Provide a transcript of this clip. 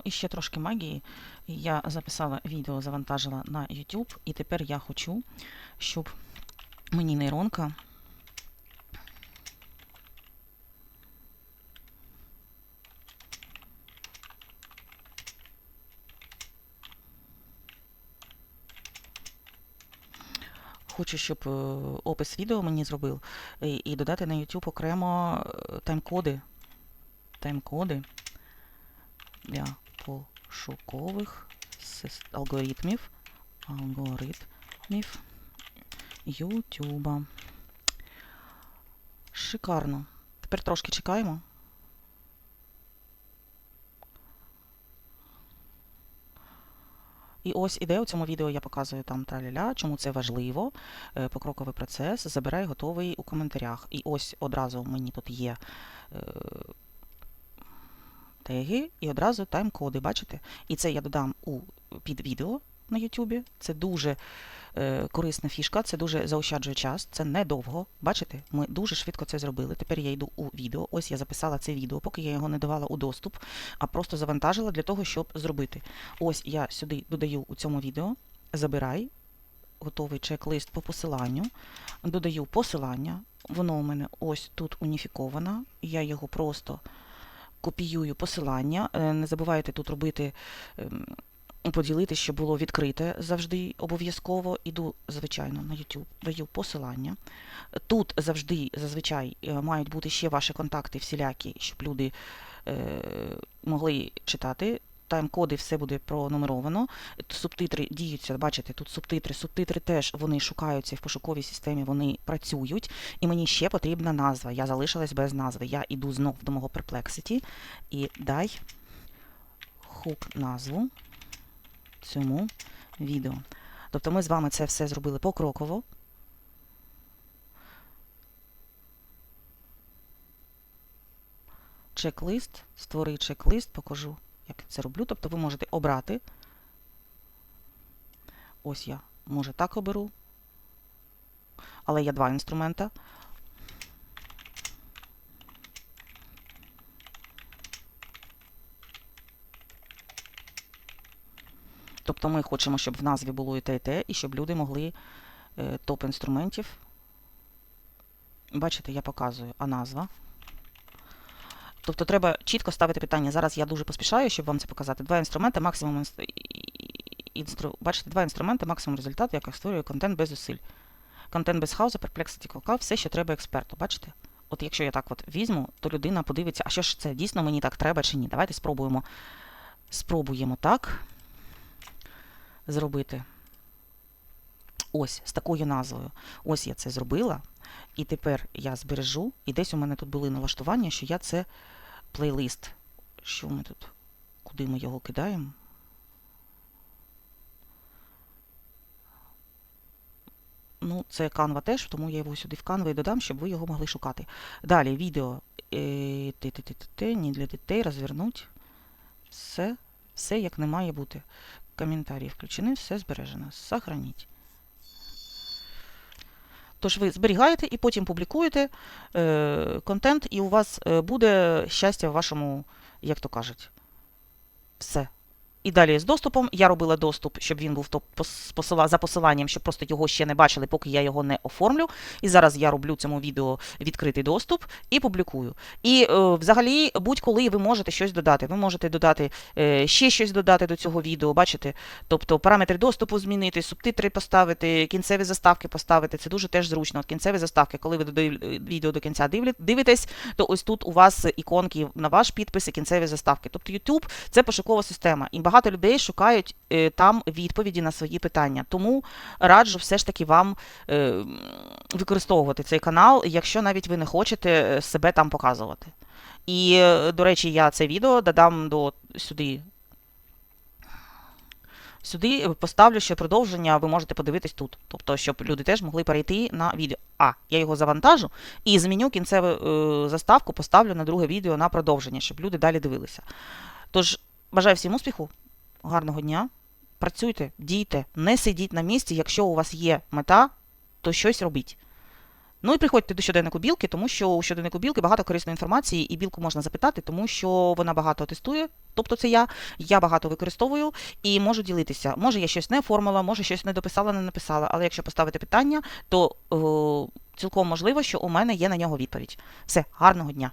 Ну і ще трошки магії. Я записала відео, завантажила на YouTube, і тепер я хочу, щоб мені нейронка Хочу, щоб е, опис відео мені зробив і, і додати на YouTube окремо е, тайм-коди. Тайм-коди для пошукових алгоритмів. Алгоритмів YouTube. Шикарно. Тепер трошки чекаємо. І ось іде у цьому відео я показую там траля, чому це важливо. Е, Покроковий процес. Забирай готовий у коментарях. І ось одразу мені тут є е, теги і одразу тайм-коди, бачите? І це я додам у під відео на YouTube. Це дуже е, корисна фішка, це дуже заощаджує час, це недовго. Бачите, ми дуже швидко це зробили. Тепер я йду у відео. Ось я записала це відео, поки я його не давала у доступ, а просто завантажила для того, щоб зробити. Ось я сюди додаю у цьому відео, забирай, готовий чек-лист по посиланню, додаю посилання, воно у мене ось тут уніфіковано, я його просто копіюю посилання. Е, Не забувайте тут робити, ем, поділити, щоб було відкрите завжди обов'язково. Іду, звичайно, на YouTube, даю посилання. Тут завжди, зазвичай, е, мають бути ще ваші контакти всілякі, щоб люди е, могли читати. Тайм-коди все буде пронумеровано. Субтитри діються, бачите, тут субтитри. Субтитри теж вони шукаються в пошуковій системі, вони працюють. І мені ще потрібна назва. Я залишилась без назви. Я іду знов до мого Perplexity і дай хук назву цьому відео. Тобто ми з вами це все зробили покроково. Чек-лист, створи чек-лист, покажу, як я це роблю. Тобто ви можете обрати. Ось я, може, так оберу. Але є два інструмента. Тобто ми хочемо, щоб в назві було і те, і те, і щоб люди могли е, топ інструментів. Бачите, я показую, а назва. Тобто треба чітко ставити питання. Зараз я дуже поспішаю, щоб вам це показати. Два інструменти, максимум інс- інстру... Бачите, два інструменти, максимум результат, як я створюю контент без зусиль. Контент без хаузу, перплекситі колка, все, що треба експерту. Бачите? От якщо я так от візьму, то людина подивиться, а що ж це дійсно мені так треба чи ні. Давайте спробуємо. Спробуємо так зробити. Ось з такою назвою. Ось я це зробила. І тепер я збережу. І десь у мене тут були налаштування, що я це плейлист. Що ми тут? Куди ми його кидаємо? Ну, це Canva теж, тому я його сюди в Canva і додам, щоб ви його могли шукати. Далі відео е, для дітей, розвернуть. Все, все як не має бути. Коментарі включені, все збережено. Сохраніть. Тож ви зберігаєте і потім публікуєте е, контент, і у вас е, буде щастя в вашому, як то кажуть, все. І далі з доступом. Я робила доступ, щоб він був посила, за посиланням, щоб просто його ще не бачили, поки я його не оформлю. І зараз я роблю цьому відео відкритий доступ і публікую. І е, взагалі, будь-коли ви можете щось додати. Ви можете додати е, ще щось додати до цього відео, бачите? Тобто параметри доступу змінити, субтитри поставити, кінцеві заставки поставити. Це дуже теж зручно. От кінцеві заставки, коли ви додив- відео до кінця дивитесь, то ось тут у вас іконки на ваш підпис і кінцеві заставки. Тобто YouTube – це пошукова система, багато людей шукають е, там відповіді на свої питання. Тому раджу все ж таки вам е, використовувати цей канал, якщо навіть ви не хочете е, себе там показувати. І, до речі, я це відео додам до сюди. Сюди поставлю ще продовження, ви можете подивитись тут. Тобто, щоб люди теж могли перейти на відео. А, я його завантажу і зміню кінцеву е, заставку, поставлю на друге відео на продовження, щоб люди далі дивилися. Тож, бажаю всім успіху, гарного дня. Працюйте, дійте, не сидіть на місці. Якщо у вас є мета, то щось робіть. Ну і приходьте до щоденнику білки, тому що у щоденнику білки багато корисної інформації, і білку можна запитати, тому що вона багато тестує. Тобто це я, я багато використовую і можу ділитися. Може, я щось не оформила, може щось не дописала, не написала. Але якщо поставити питання, то е, цілком можливо, що у мене є на нього відповідь. Все, гарного дня!